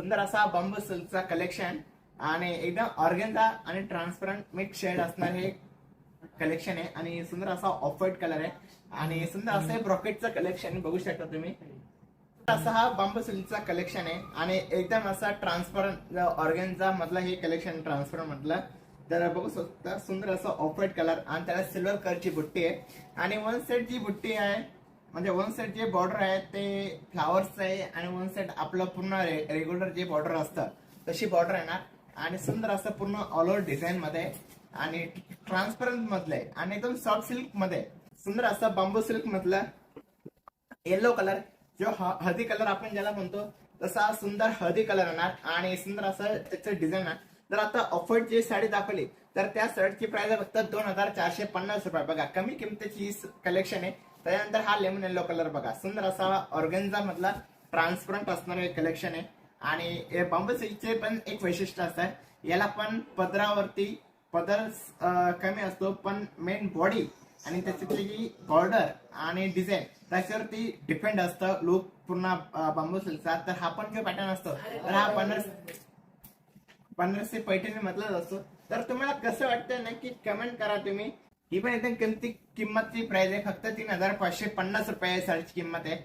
सुंदर असा बांबू सिल्कचा कलेक्शन आणि एकदम ऑर्गेन्झा आणि ट्रान्सपरंट मिक्स शेड असणार हे कलेक्शन आहे. आणि सुंदर असा ऑफ व्हाईट कलर आहे. आणि सुंदर असं हे ब्रॉकेटचं कलेक्शन बघू शकता तुम्ही. असा हा बांबू सिल्कचा कलेक्शन आहे. आणि एकदम असा ट्रान्सपरंट ऑर्गेनचा मधला हे कलेक्शन ट्रान्सपरंट म्हटलं तर बघू शकता सुंदर असं ऑफ व्हाईट कलर आणि त्याला सिल्वर कलरची बुट्टी आहे. आणि वन सेट जी बुट्टी आहे म्हणजे वन सेट जे बॉर्डर आहे ते फ्लावर्सचं आहे आणि वन सेट आपलं पूर्ण रेग्युलर जे बॉर्डर असतं तशी बॉर्डर येणार आणि सुंदर असं पूर्ण ऑल ओव्हर डिझाईन मध्ये आणि ट्रान्सपरंट मधलं आहे आणि एकदम सॉफ्ट सिल्कमध्ये. सुंदर असं बांबू सिल्क मधलं येलो कलर जो हळदी कलर आपण ज्याला म्हणतो तसा सुंदर हळदी कलर येणार आणि सुंदर असं त्याचं डिझाईन आहे जर आता ऑफर्ड जी साडी दाखवली तर त्या शर्टची प्राइस फक्त दोन हजार चारशे पन्नास रुपये. बघा कमी किमतीची कलेक्शन आहे. त्यानंतर हा लेमन येलो कलर बघा. सुंदर असा ऑर्गेन्झा मधला ट्रान्सपरंट असणारं एक कलेक्शन आहे. आणि बॉम्बे सिल्कचे पण एक वैशिष्ट्य असतं याला पण पदरावरती पदर कमी असतो पण मेन बॉडी आणि त्याच्यातली जी बॉर्डर आणि डिझाईन त्याच्यावरती डिपेंड असतं लुक पूर्ण बांबू सिल्कचा. तर हा पण जो पॅटर्न असतो तर हा पन्नास बनारसी पैठणी मधलाच असतो. तर तुम्हाला कसं वाटतं ना की कमेंट करा तुम्ही. ही पण एकदम किमती किंमतची प्राइस आहे. फक्त तीन हजार पाचशे पन्नास रुपये साडीची किंमत आहे.